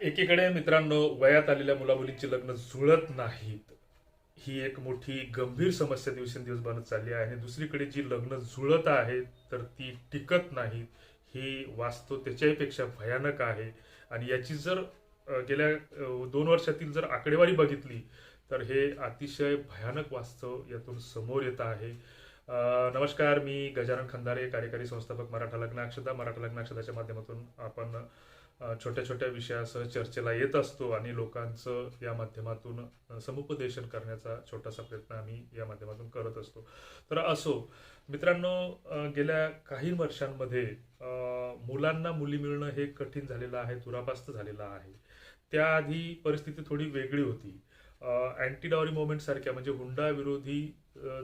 एकीकडे मित्रांनो वयात आलेल्या मुलामुलींची लग्न जुळत नाहीत. ही एक मोठी गंभीर समस्या दिवसेंदिवस बनत चालली आहे. आणि दुसरीकडे जी लग्न जुळत आहेत तर ती टिकत नाहीत. ही वास्तव त्याच्यापेक्षा भयानक आहे. आणि याची जर गेल्या दोन वर्षातील जर आकडेवारी बघितली तर हे अतिशय भयानक वास्तव यातून समोर येत आहे. नमस्कार मी गजानन खंदारे कार्यकारी संस्थापक मराठा लग्नाक्षता मराठा लग्नाक्षताच्या माध्यमातून आपण छोट्या छोट्या विषयासह चर्चेला येत असतो आणि लोकांचं या माध्यमातून समुपदेशन करण्याचा छोटासा प्रयत्न आम्ही या माध्यमातून करत असतो. तर असो मित्रांनो गेल्या काही वर्षांमध्ये मुलांना मुली मिळणं हे कठीण झालेलं आहे दुरापास्त झालेलं आहे. त्याआधी परिस्थिती थोडी वेगळी होती. अँटी डॉरी मुवमेंट सारख्या म्हणजे हुंडा विरोधी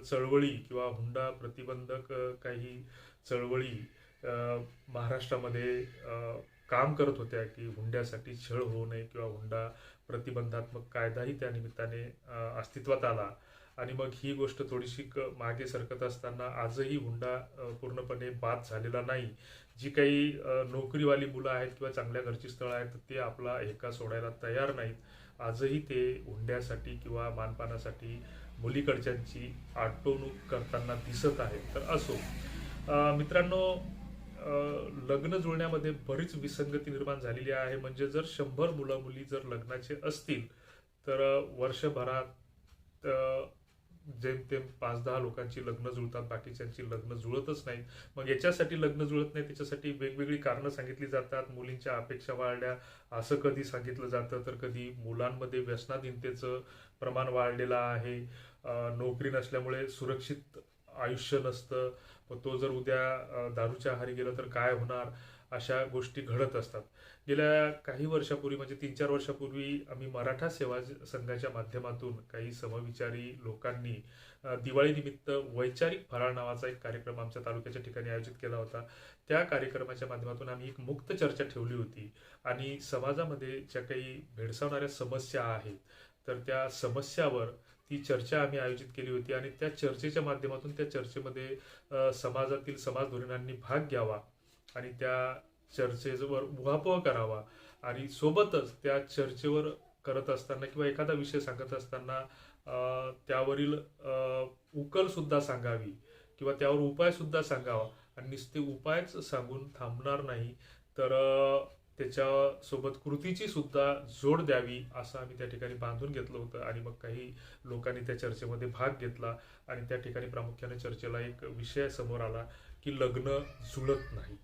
चळवळी किंवा हुंडा प्रतिबंधक काही चळवळी महाराष्ट्रामध्ये काम करत होत्या की हुंड्यासाठी छळ होऊ नये किंवा हुंडा प्रतिबंधात्मक कायदाही त्या निमित्ताने अस्तित्वात आला. आणि मग ही गोष्ट थोडीशी क- मागे सरकत असताना आजही हुंडा पूर्णपणे बाद झालेला नाही. जी काही नोकरीवाली मुलं आहेत किंवा चांगल्या घरची स्थळं आहेत तर ते आपला एका सोडायला तयार नाहीत. आजही ते हुंड्यासाठी किंवा मानपानासाठी मुलीकडच्यांची आटवणूक करताना दिसत आहेत. तर असो. मित्रांनो लग्न जुळण्यामध्ये बरीच विसंगती निर्माण झालेली आहे. म्हणजे जर शंभर मुलं मुली जर लग्नाचे असतील तर वर्षभरात जेमतेम पाच दहा लोकांची लग्न जुळतात. बाकीच्यांची लग्न जुळतच नाहीत. मग याच्यासाठी लग्न जुळत नाही त्याच्यासाठी वेगवेगळी कारणं सांगितली जातात. मुलींच्या अपेक्षा वाढल्या. असं कधी सांगितलं जातं तर कधी मुलांमध्ये व्यसनाधीनतेचं प्रमाण वाढलेलं आहे. नोकरी नसल्यामुळे सुरक्षित आयुष्य नसतं. मग तो जर उद्या दारूच्या आहारी गेला तर काय होणार? अशा गोष्टी घडत असतात. गेल्या काही वर्षापूर्वी म्हणजे तीन चार वर्षापूर्वी आम्ही मराठा सेवा संघाच्या माध्यमातून काही समविचारी लोकांनी दिवाळीनिमित्त वैचारिक फराळ नावाचा एक कार्यक्रम आमच्या तालुक्याच्या ठिकाणी आयोजित केला होता. त्या कार्यक्रमाच्या माध्यमातून आम्ही एक मुक्त चर्चा ठेवली होती आणि समाजामध्ये ज्या काही भेडसावणाऱ्या समस्या आहेत तर त्या समस्यावर ती चर्चा आम्ही आयोजित केली होती आणि त्या चर्चेच्या माध्यमातून त्या चर्चेमध्ये समाजातील समाज धोरणांनी भाग घ्यावा आणि त्या चर्चेवर उहापोह करावा आणि सोबतच त्या चर्चेवर करत असताना किंवा एखादा विषय सांगत असताना त्यावरील उकलसुद्धा उकल सुद्धा सांगावी किंवा त्यावर उपाय सुद्धा सांगावा. आणि नुसते उपायच सांगून थांबणार नाही तर त्याच्यासोबत कृतीची सुद्धा जोड द्यावी असं आम्ही त्या ठिकाणी बांधून घेतलं होतं आणि मग काही लोकांनी त्या चर्चेमध्ये भाग घेतला आणि त्या ठिकाणी प्रामुख्याने चर्चेला एक विषय समोर आला की लग्न जुळत नाही.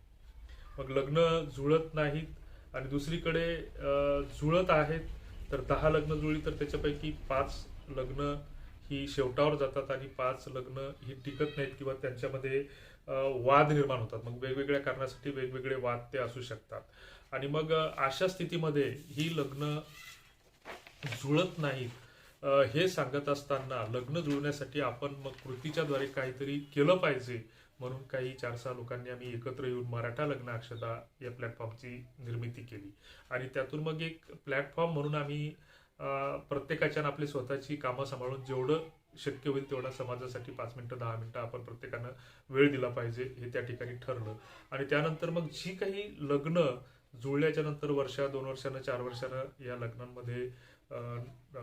मग लग्न जुळत नाहीत आणि दुसरीकडे जुळत आहेत तर दहा लग्न जुळली तर त्याच्यापैकी पाच लग्न ही शेवटावर जातात आणि पाच लग्न ही टिकत नाहीत किंवा त्यांच्यामध्ये वाद निर्माण होतात. मग वेगवेगळ्या कारणासाठी वेगवेगळे वाद ते असू शकतात. आणि मग अशा स्थितीमध्ये ही लग्न जुळत नाहीत. हे सांगत असताना लग्न जुळण्यासाठी आपण मग कृतीच्याद्वारे काहीतरी केलं पाहिजे म्हणून काही चार सहा लोकांनी आम्ही एकत्र येऊन मराठा लग्न अक्षता या प्लॅटफॉर्मची निर्मिती केली. आणि त्यातून मग एक प्लॅटफॉर्म म्हणून आम्ही प्रत्येकाच्या आपली स्वतःची कामं सांभाळून जेवढं शक्य होईल तेवढा समाजासाठी पाच मिनटं दहा मिनटं आपण प्रत्येकानं वेळ दिला पाहिजे हे त्या ठिकाणी ठरलं. आणि त्यानंतर मग जी काही लग्न जुळल्याच्या नंतर वर्षा दोन वर्षानं चार वर्षानं या लग्नांमध्ये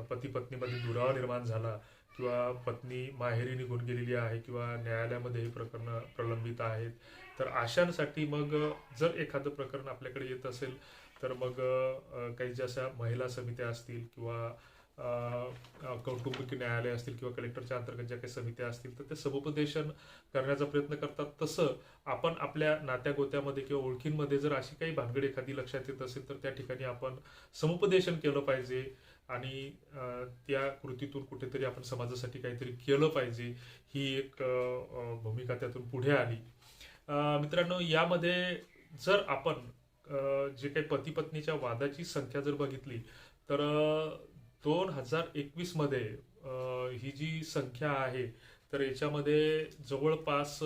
पती पत्नीमध्ये दुरावा निर्माण झाला किंवा पत्नी माहेरी निघून गेलेली आहे किंवा न्यायालयामध्ये ही प्रकरणं प्रलंबित आहेत तर अशांसाठी मग जर एखादं प्रकरण आपल्याकडे येत असेल तर मग काही ज्या अशा महिला समित्या असतील किंवा कौटुंबिक न्यायालय असतील किंवा कलेक्टरच्या अंतर्गत ज्या काही समित्या असतील तर ते समुपदेशन करण्याचा प्रयत्न करतात. तसं आपण आपल्या नात्यागोत्यामध्ये किंवा ओळखींमध्ये जर अशी काही भानगड एखादी लक्षात येत असेल तर त्या ठिकाणी आपण समुपदेशन केलं पाहिजे आणि त्या कृतीतून कुठेतरी आपण समाजासाठी काहीतरी केलं पाहिजे ही एक भूमिका त्यातून पुढे आली. मित्रांनो यामध्ये जर आपण जे काही पती पत्नीच्या वादाची संख्या जर बघितली तर दोन हजार एकवीसमध्ये ही जी संख्या आहे तर याच्यामध्ये जवळपास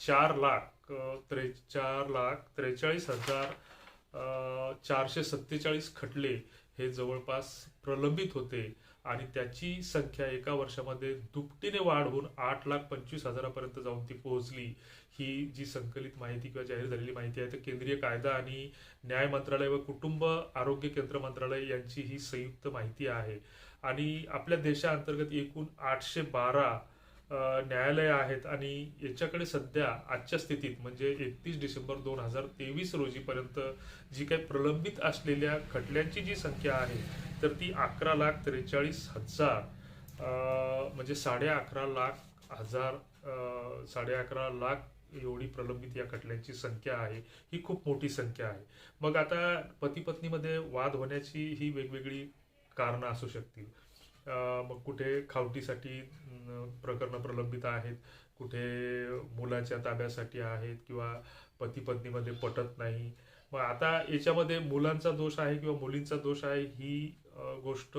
चार लाख त्रे चार लाख त्रेचाळीस हजार चारशे सत्तेचाळीस खटले हे जवळपास प्रलंबित होते आणि त्याची संख्या एका वर्षामध्ये दुपटीने वाढ होऊन आठ लाख पंचवीस हजारापर्यंत जाऊन ती पोहोचली. ही जी संकलित माहिती किंवा जाहीर झालेली माहिती आहे तर केंद्रीय कायदा आणि न्याय मंत्रालय व कुटुंब आरोग्य केंद्र मंत्रालय यांची ही संयुक्त माहिती आहे. आणि आपल्या देशाअंतर्गत एकूण आठशे बारा न्यायालय आहेत आणि याच्याकडे सध्या आजच्या स्थितीत म्हणजे एकतीस डिसेंबर दोन हजार तेवीस रोजीपर्यंत जी काही प्रलंबित असलेल्या खटल्यांची जी संख्या आहे तर ती अकरा लाख त्रेचाळीस हजार म्हणजे साडे अकरा लाख हजार साडे अकरा लाख एवढी प्रलंबित या खटल्यांची संख्या आहे. ही खूप मोठी संख्या आहे. मग आता पती पत्नीमध्ये वाद होण्याची ही वेगवेगळी कारणं असू शकतील. मग कुठे खावटीसाठी प्रकरणं प्रलंबित आहेत कुठे मुलाच्या ताब्यासाठी आहेत किंवा पती पत्नीमध्ये पटत नाही. मग आता याच्यामध्ये मुलांचा दोष आहे किंवा मुलींचा दोष आहे ही गोष्ट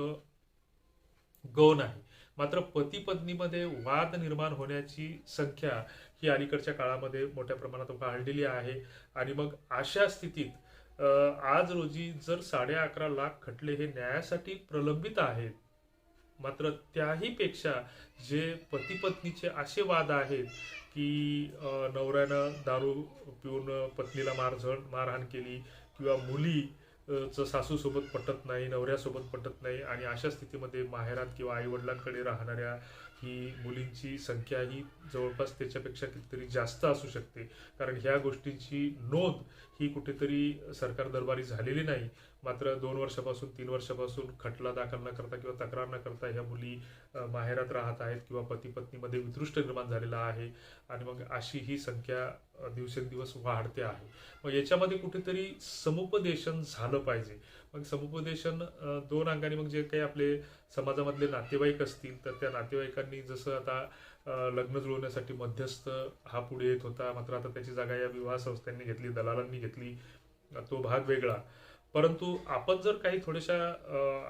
गौण आहे. मात्र पती पत्नीमध्ये वाद निर्माण होण्याची संख्या ही अलीकडच्या काळामध्ये मोठ्या प्रमाणात वाढलेली आहे. आणि मग अशा स्थितीत आज रोजी जर साडे अकरा लाख खटले हे न्यायासाठी प्रलंबित आहेत मात्र त्याही पेक्षा जे पती पत्नीचे असे वाद आहेत की नवऱ्यानं दारू पिऊन पत्नीला मारझण मारहाण केली किंवा मुली चं सासूसोबत पटत नाही नवऱ्यासोबत पटत नाही आणि अशा स्थितीमध्ये माहेरात किंवा आई वडिलांकडे राहणाऱ्या की मुलींची संख्या ही जवळपास त्याच्यापेक्षा कितीतरी जास्त असू शकते. कारण ह्या गोष्टींची नोंद ही कुठेतरी सरकार दरबारी झालेली नाही. मात्र दोन वर्षापासून तीन वर्षापासून खटला दाखल न करता किंवा तक्रार न करता ह्या मुली माहेरात राहत आहेत किंवा पती पत्नीमध्ये वितृष्ट निर्माण झालेला आहे आणि मग अशी ही संख्या दिवसेंदिवस वाढते आहे. मग याच्यामध्ये कुठेतरी समुपदेशन झालं पाहिजे. मग समुपदेशन दोन अंगाने मग जे काही आपले समाजामधले नातेवाईक असतील तर त्या नातेवाईकांनी जसं आता लग्न जुळवण्यासाठी मध्यस्थ हा पुढे येत होता मात्र आता त्याची जागा या विवाह संस्थांनी घेतली दलालांनी घेतली तो भाग वेगळा. परंतु आपण जर काही थोड्याशा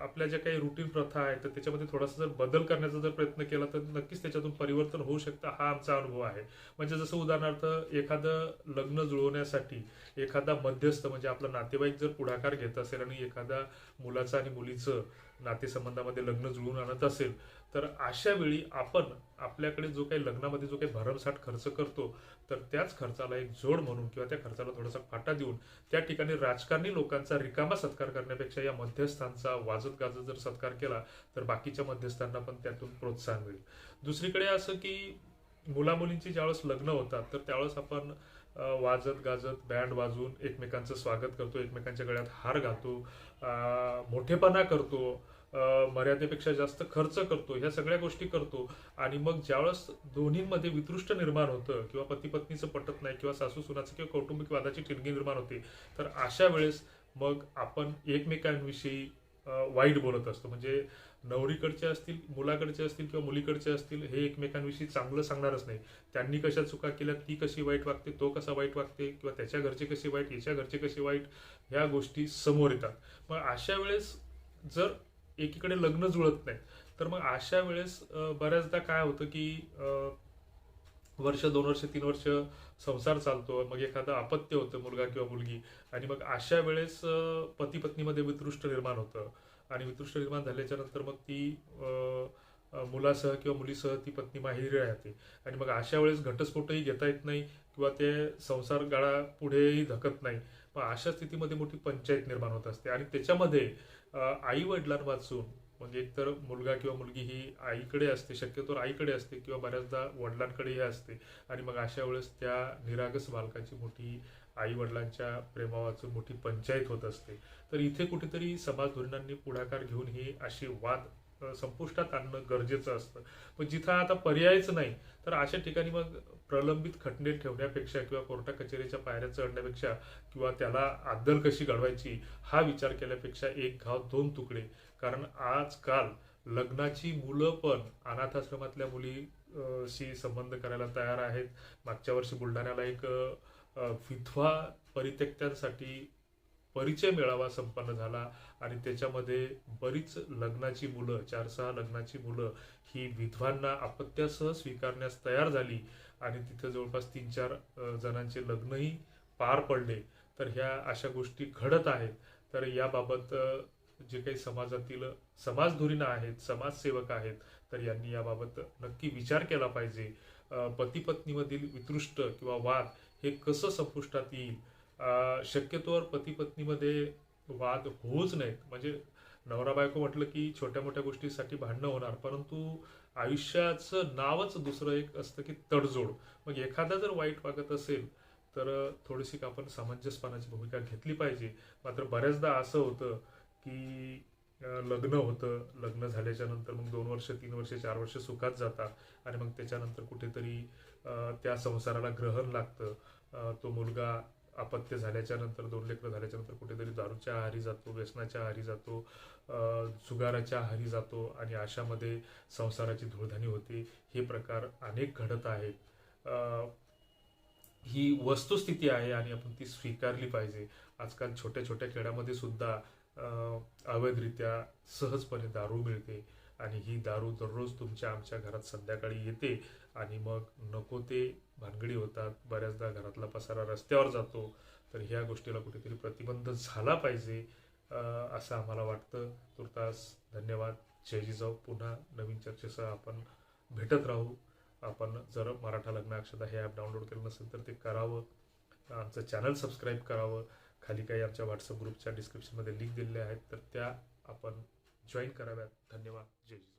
आपल्या ज्या काही रुटीन प्रथा आहेत तर त्याच्यामध्ये थोडासा जर बदल करण्याचा जर प्रयत्न केला तर नक्कीच त्याच्यातून परिवर्तन होऊ शकतं हा आमचा अनुभव आहे. म्हणजे जसं उदाहरणार्थ एखादं लग्न जुळवण्यासाठी एखादा मध्यस्थ म्हणजे आपला नातेवाईक जर पुढाकार घेत असेल आणि एखादा मुलाचं आणि मुलीचं नातेसंबंधामध्ये लग्न जुळवून आणत असेल तर अशा वेळी आपण आपल्याकडे जो काही लग्नामध्ये जो काही भरमसाठ खर्च करतो तर त्याच खर्चाला एक जोड म्हणून किंवा त्या खर्चाला थोडासा फाटा देऊन त्या ठिकाणी राजकारणी लोकांचा रिकामा सत्कार करण्यापेक्षा या मध्यस्थांचा वाजत गाजत जर सत्कार केला तर बाकीच्या मध्यस्थांना पण त्यातून प्रोत्साहन मिळेल. दुसरीकडे असं की मुलामुलींची ज्यावेळेस लग्न होतात तर त्यावेळेस आपण वाजत गाजत बँड वाजून एकमेकांचं स्वागत करतो एकमेकांच्या गळ्यात हार घालतो मोठेपणा करतो मर्यादेपेक्षा जास्त खर्च करतो ह्या सगळ्या गोष्टी करतो. आणि मग ज्यावेळेस दोन्हींमध्ये वितृष्ट निर्माण होतं किंवा पती पत्नीचं पटत नाही किंवा सासू सुनाचं किंवा कौटुंबिक वादाची ठिणगी निर्माण होते तर अशा वेळेस मग आपण एकमेकांविषयी वाईट बोलत असतो. म्हणजे नवरीकडचे असतील मुलाकडचे असतील किंवा मुलीकडचे असतील हे एकमेकांविषयी चांगलं सांगणारच नाही. त्यांनी कशा चुका केल्या ती कशी वाईट वागते तो कसा वाईट वागते किंवा त्याच्या घरचे कसे वाईट याच्या घरचे कसे वाईट ह्या गोष्टी समोर येतात. मग अशा वेळेस जर एकीकडे लग्न जुळत नाही. तर मग अशा वेळेस बऱ्याचदा काय होतं की वर्ष दोन वर्ष तीन वर्ष संसार चालतो. मग एखादं अपत्य होतं मुलगा किंवा मुलगी. आणि मग अशा वेळेस पती पत्नीमध्ये वितृष्ट निर्माण होतं. आणि वितृष्ट निर्माण झाल्याच्यानंतर मग ती मुलासह किंवा मुलीसह ती पत्नी माहेरी राहते. आणि मग अशा वेळेस घटस्फोटही घेता येत नाही किंवा ते संसार गाळा पुढेही धकत नाही. मग अशा स्थितीमध्ये मोठी पंचायत निर्माण होत असते. आणि त्याच्यामध्ये आई वडिलांपासून म्हणजे एकतर मुलगा किंवा मुलगी ही आईकडे असते शक्यतो आईकडे असते किंवा बऱ्याचदा वडिलांकडेही असते. आणि मग अशा वेळेस त्या निरागस बालकाची मोठी आई वडिलांच्या प्रेमा वाचून मोठी पंचायत होत असते. तर इथे कुठेतरी समाज धोरणांनी पुढाकार घेऊन ही अशी वाद संपुष्टात आणणं गरजेचं असतं. पण जिथं आता पर्यायच नाही तर अशा ठिकाणी मग प्रलंबित खटणे ठेवण्यापेक्षा किंवा कोर्टा कचेरीच्या पायऱ्या चढण्यापेक्षा किंवा त्याला आदर कशी घडवायची हा विचार केल्यापेक्षा एक घाव दोन तुकडे. कारण आजकाल लग्नाची मुलं पण अनाथाश्रमातल्या मुली शी संबंध करायला तयार आहेत. मागच्या वर्षी बुलढाण्याला एक विधवा परित्यक्त्यांसाठी परिचय मेळावा संपन्न झाला आणि त्याच्यामध्ये बरीच लग्नाची मुलं चार सहा लग्नाची मुलं ही विधवांना अपत्यासह स्वीकारण्यास तयार झाली. आणि तिथं जवळपास तीन चार जणांचे लग्नही पार पडले. तर ह्या अशा गोष्टी घडत आहेत. तर याबाबत जे काही समाजातील समाजधुरीनं आहेत समाजसेवक आहेत तर यांनी याबाबत नक्की विचार केला पाहिजे. पती पत्नीमधील वितृष्ट किंवा वाद हे कसं संपुष्टात येईल? शक्यतोवर पती पत्नीमध्ये वाद होऊच नयेत. म्हणजे नवरा बायको म्हटलं की छोट्या मोठ्या गोष्टीसाठी भांडणं होणार परंतु आयुष्याचं नावच दुसरं एक असतं की तडजोड. मग एखादा जर वाईट वागत असेल तर थोडीशी आपण सामंजस्यपणाची भूमिका घेतली पाहिजे. मात्र बऱ्याचदा असं होतं की लग्न होतं लग्न झाल्याच्यानंतर मग दोन वर्ष तीन वर्ष चार वर्ष सुखात जातात आणि मग त्याच्यानंतर कुठेतरी त्या संसाराला ग्रहण लागतं. तो मुलगा अपत्य झाल्याच्यानंतर दोन लेकरं झाल्याच्यानंतर कुठेतरी दारूच्या आहारी जातो व्यसनाच्या आहारी जातो जुगाराच्या आहारी जातो आणि अशामध्ये संसाराची धुळधाणी होते. हे प्रकार अनेक घडत आहेत. ही वस्तुस्थिती आहे आणि आपण ती स्वीकारली पाहिजे. आजकाल छोट्या छोट्या खेड्यामध्ये सुद्धा अवैधरित्या सहजपणे दारू मिळते. आणि ही दारू दररोज तुमच्या आमच्या घरात संध्याकाळी येते आणि मग नको ते भानगडी होतात. बऱ्याचदा घरातला पसारा रस्त्यावर जातो. तर ह्या गोष्टीला कुठेतरी प्रतिबंध झाला पाहिजे असं आम्हाला वाटतं. तुर्तास धन्यवाद. जय जिजाऊ पुन्हा नवीन चर्चेसह आपण भेटत राहू. आपण जर मराठा लग्न अक्षता हे ॲप डाउनलोड केलं नसेल तर ते करावं. आमचं चॅनल सबस्क्राईब करावं. खाली काही आमच्या व्हॉट्सअप ग्रुपच्या डिस्क्रिप्शनमध्ये लिंक दिलेल्या आहेत. तर त्या आपण जॉईन कराव्यात. धन्यवाद. जय